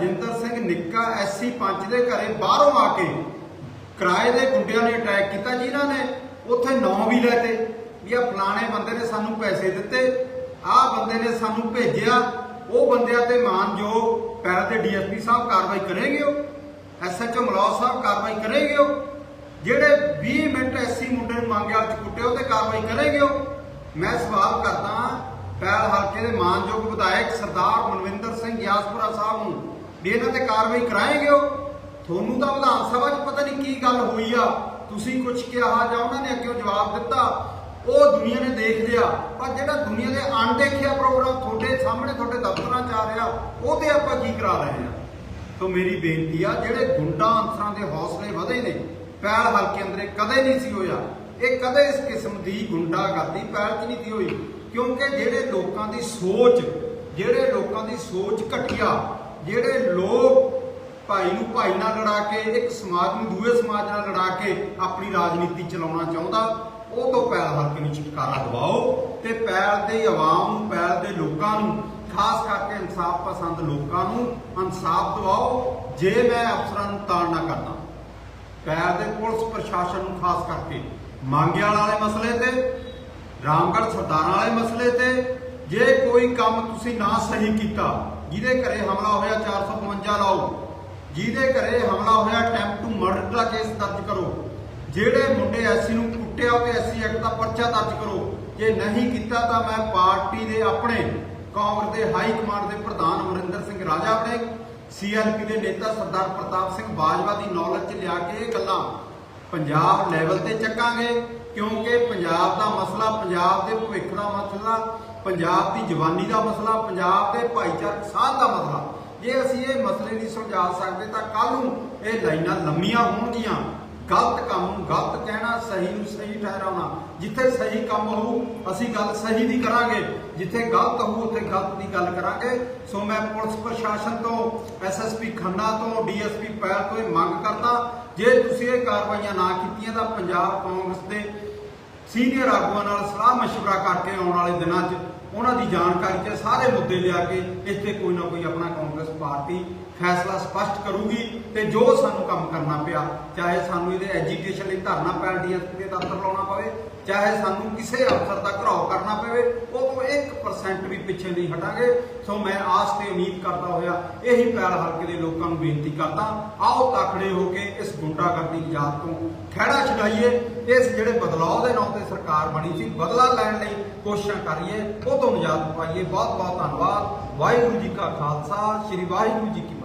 ਜਿੰਦਰ ਸਿੰਘ ਨਿੱਕਾ ਐਸਸੀ ਪੰਚ ਦੇ ਘਰੇ ਬਾਹਰੋਂ ਆ ਕੇ ਕਿਰਾਏ ਦੇ ਗੁੰਡਿਆਂ ਨੇ ਅਟੈਕ ਕੀਤਾ ਜਿਨ੍ਹਾਂ ਨੇ। ਉੱਥੇ ਨਾਂ ਵੀ ਲੈਤੇ ਵੀ ਆ ਫਲਾਣੇ ਬੰਦੇ ਨੇ ਸਾਨੂੰ ਪੈਸੇ ਦਿੱਤੇ, ਆਹ ਬੰਦੇ ਨੇ ਸਾਨੂੰ ਭੇਜਿਆ, ਉਹ ਬੰਦਿਆਂ ਤੇ ਮਾਨਯੋਗ ਪੈਰ ਤੇ ਡੀਐਸਪੀ ਸਾਹਿਬ ਕਾਰਵਾਈ ਕਰੇਗੇ ਉਹ, ਐਸਐਚਓ ਮਲੌ ਸਾਹਿਬ ਕਾਰਵਾਈ ਕਰੇਗੇ ਉਹ, ਜਿਹੜੇ 20 ਮਿੰਟ ਐਸਸੀ ਮੁੰਡੇ ਨੂੰ ਮੰਗਿਆ ਚ ਕੁੱਟੇ ਉਹ ਤੇ ਕਾਰਵਾਈ ਕਰੇਗੇ ਉਹ। ਮੈਂ ਸਵਾਲ ਕਰਦਾ ਪੈਲ ਹਲਕੇ ਦੇ ਮਾਨਯੋਗ ਵਿਧਾਇਕ ਸਰਦਾਰ ਮਨਵਿੰਦਰ ਸਿੰਘ ਗਿਆਸਪੁਰਾ ਸਾਹਿਬ ਨੂੰ ਵੀ ਇਹਨਾਂ ਤੇ ਕਾਰਵਾਈ ਕਰਾਏਗੇ ਹੋ ਤੁਹਾਨੂੰ ਤਾਂ ਵਿਧਾਨ ਸਭਾ 'ਚ ਪਤਾ ਨਹੀਂ ਕੀ ਗੱਲ ਹੋਈ ਆ। ਤੁਸੀਂ ਕੁਝ ਕਿਹਾ ਜਾਂ ਉਹਨਾਂ ਨੇ ਅੱਗੇ ਜਵਾਬ ਦਿੱਤਾ, ਉਹ ਦੁਨੀਆ ਨੇ ਦੇਖ ਲਿਆ ਪਰ ਜਿਹੜਾ ਦੁਨੀਆ ਦੇ ਅਣਦੇਖਿਆ ਪ੍ਰੋਗਰਾਮ ਤੁਹਾਡੇ ਸਾਹਮਣੇ, ਤੁਹਾਡੇ ਦਫ਼ਤਰਾਂ 'ਚ ਆ ਰਿਹਾ, ਉਹ ਤੇ ਆਪਾਂ ਕੀ ਕਰਾ ਰਹੇ ਆ? ਸੋ ਮੇਰੀ ਬੇਨਤੀ ਆ, ਜਿਹੜੇ ਗੁੰਡਾ ਅੰਸਰਾਂ ਦੇ ਹੌਸਲੇ ਵਧੇ ਨੇ ਪੈਲ ਹਲਕੇ ਅੰਦਰੇ ਕਦੇ ਨਹੀਂ ਸੀ ਹੋਇਆ। ਇਹ ਕਦੇ ਇਸ ਕਿਸਮ ਦੀ ਗੁੰਡਾਗਰਦੀ ਪੈਲ 'ਚ ਨਹੀਂ ਸੀ ਹੋਈ। ਕਿਉਂਕਿ ਜਿਹੜੇ ਲੋਕਾਂ ਦੀ ਸੋਚ, ਜਿਹੜੇ ਲੋਕਾਂ ਦੀ ਸੋਚ ਘਟੀਆ ਜਿਹੜੇ ਲੋਕ ਭਾਈ ਨੂੰ ਭਾਈ ਨਾਲ ਲੜਾ ਕੇ, ਇੱਕ ਸਮਾਜ ਨੂੰ ਦੂਏ ਸਮਾਜ ਨਾਲ ਲੜਾ ਕੇ ਆਪਣੀ ਰਾਜਨੀਤੀ ਚਲਾਉਣਾ ਚਾਹੁੰਦਾ, ਉਹ ਤੋਂ ਪੈਲ ਹਲਕੇ ਨੂੰ ਛੁਟਕਾਰਾ ਦਿਵਾਓ ਤੇ ਪੈਲ ਦੇ ਆਵਾਮ ਨੂੰ ਪੈਲ ਦੇ ਲੋਕਾਂ ਨੂੰ, ਖਾਸ ਕਰਕੇ ਇਨਸਾਫ ਪਸੰਦ ਲੋਕਾਂ ਨੂੰ ਇਨਸਾਫ ਦਿਵਾਓ, ਜੇ ਮੈਂ ਅਫਸਰਾਂ ਨੂੰ ਤਾੜਨਾ ਕਰਦਾ। ਪੈਲ ਦੇ ਪੁਲਿਸ ਪ੍ਰਸ਼ਾਸਨ ਨੂੰ ਖਾਸ ਕਰਕੇ ਮੰਗਿਆਲ ਵਾਲੇ ਮਸਲੇ ਤੇ, ਰਾਮਗੜ੍ਹ ਸਰਦਾਰਾਂ ਵਾਲੇ ਮਸਲੇ ਤੇ ਜੇ ਕੋਈ ਕੰਮ ਤੁਸੀਂ ਨਾ ਸਹੀ ਕੀਤਾ, ਜਿਹਦੇ ਘਰੇ ਹਮਲਾ ਹੋਇਆ 452 ਲਾਓ, ਜਿਹਦੇ ਘਰੇ ਹਮਲਾ ਹੋਇਆ ਅਟੈਂਪਟ ਟੂ ਮਰਡਰ ਦਾ ਕੇਸ ਦਰਜ ਕਰੋ, ਜਿਹੜੇ ਮੁੰਡੇ ਐਸਸੀ ਨੂੰ ਕੁੱਟਿਆ ਤੇ ਐਸਸੀ ਐਕਟ ਦਾ ਪਰਚਾ ਦਰਜ ਕਰੋ, ਜੇ ਨਹੀਂ ਕੀਤਾ ਤਾਂ ਮੈਂ ਪਾਰਟੀ ਦੇ ਆਪਣੇ ਕਾਂਗਰਸ ਦੇ ਹਾਈ ਕਮਾਂਡ ਦੇ ਪ੍ਰਧਾਨ ਅਮਰਿੰਦਰ ਸਿੰਘ ਰਾਜਾ ਆਪਣੇ ਸੀਐਲਪੀ ਦੇ ਨੇਤਾ ਸਰਦਾਰ ਪ੍ਰਤਾਪ ਸਿੰਘ ਬਾਜਵਾ ਦੀ ਨੌਲੇਜ 'ਚ ਲਿਆ ਕੇ ਇਹ ਗੱਲਾਂ ਪੰਜਾਬ ਲੈਵਲ ਤੇ ਚੱਕਾਂਗੇ, ਕਿਉਂਕਿ ਪੰਜਾਬ ਦਾ ਮਸਲਾ ਪੰਜਾਬ ਦੇ ਭਵਿੱਖ ਦਾ ਮਸਲਾ ਪੰਜਾਬ ਦੀ ਜਵਾਨੀ ਦਾ ਮਸਲਾ, ਪੰਜਾਬ ਦੇ ਭਾਈਚਾਰਕ ਸਾਂਝ ਦਾ ਮਸਲਾ। ਜੇ ਅਸੀਂ ਇਹ ਮਸਲੇ ਨਹੀਂ ਸੁਲਝਾ ਸਕਦੇ ਤਾਂ ਕੱਲ ਨੂੰ ਇਹ ਲਾਈਨਾਂ ਲੰਮੀਆਂ ਹੋਣਗੀਆਂ। ਗਲਤ ਕੰਮ ਨੂੰ ਗਲਤ ਕਹਿਣਾ, ਸਹੀ ਨੂੰ ਸਹੀ ਠਹਿਰਾਉਣਾ। ਜਿੱਥੇ ਸਹੀ ਕੰਮ ਹੋਊ, ਅਸੀਂ ਗੱਲ ਸਹੀ ਦੀ ਕਰਾਂਗੇ। ਜਿੱਥੇ ਗਲਤ ਹੋਊ, ਉੱਥੇ ਗਲਤ ਦੀ ਗੱਲ ਕਰਾਂਗੇ। ਸੋ ਮੈਂ ਪੁਲਿਸ ਪ੍ਰਸ਼ਾਸਨ ਤੋਂ ਐਸਐਸਪੀ ਖੰਨਾ ਤੋਂ ਡੀਐਸਪੀ ਪੈਲ ਤੋਂ ਇਹ ਮੰਗ ਕਰਦਾ, ਜੇ ਤੁਸੀਂ ਇਹ ਕਾਰਵਾਈਆਂ ਨਾ ਕੀਤੀਆਂ ਤਾਂ ਪੰਜਾਬ ਕਾਂਗਰਸ ਦੇ ਸੀਨੀਅਰ ਆਗੂਆਂ ਨਾਲ ਸਲਾਹ مشورہ ਕਰਕੇ ਆਉਣ ਵਾਲੇ ਦਿਨਾਂ 'ਚ ਉਹਨਾਂ ਦੀ ਜਾਣਕਾਰੀ 'ਚ ਸਾਰੇ ਮੁੱਦੇ ਲਿਆ ਕੇ ਇਸ ਤੇ ਕੋਈ ਨਾ ਕੋਈ ਆਪਣਾ ਕਾਂਗਰਸ ਪਾਰਟੀ ਫੈਸਲਾ ਸਪਸ਼ਟ ਕਰੂਗੀ ਤੇ ਜੋ ਸਾਨੂੰ ਕੰਮ ਕਰਨਾ ਪਿਆ, ਚਾਹੇ ਸਾਨੂੰ ਇਹਦੇ ਐਜੀਟੇਸ਼ਨ ਲਈ ਧਰਨਾ ਪੈਣ ਡੀਐਸਪੀ ਦੇ ਦਫ਼ਤਰ ਲਾਉਣਾ ਪਵੇ, ਚਾਹੇ ਸਾਨੂੰ ਕਿਸੇ ਅਫਸਰ ਦਾ ਘਰਾਓ ਕਰਨਾ ਪਵੇ ਉਹ ਤੋਂ 1% ਵੀ ਪਿੱਛੇ ਨਹੀਂ ਹਟਾਂਗੇ। ਸੋ ਮੈਂ ਆਸ ਤੇ ਉਮੀਦ ਕਰਦਾ ਹੋਇਆ ਇਹੀ ਪੈਲ ਹਲਕੇ ਦੇ ਲੋਕਾਂ ਨੂੰ ਬੇਨਤੀ ਕਰਦਾ, ਆਓ ਤਾਕੜੇ ਹੋ ਕੇ ਇਸ ਗੁੰਡਾਗਰਦੀ ਨਿਜਾਤ ਤੋਂ ਖਹਿੜਾ ਛਡਾਈਏ, ਇਸ ਜਿਹੜੇ ਬਦਲਾਅ ਦੇ ਨਾਂ ਤੇ ਸਰਕਾਰ ਬਣੀ ਸੀ, ਬਦਲਾ ਲੈਣ ਲਈ ਕੋਸ਼ਿਸ਼ਾਂ ਕਰੀਏ, ਉਹ ਤੋਂ ਨਿਜਾਤ ਪਾਈਏ ਬਹੁਤ ਬਹੁਤ ਧੰਨਵਾਦ। ਵਾਹਿਗੁਰੂ ਜੀ ਕਾ ਖਾਲਸਾ ਸ੍ਰੀ ਵਾਹਿਗੁਰੂ ਜੀ ਕੀ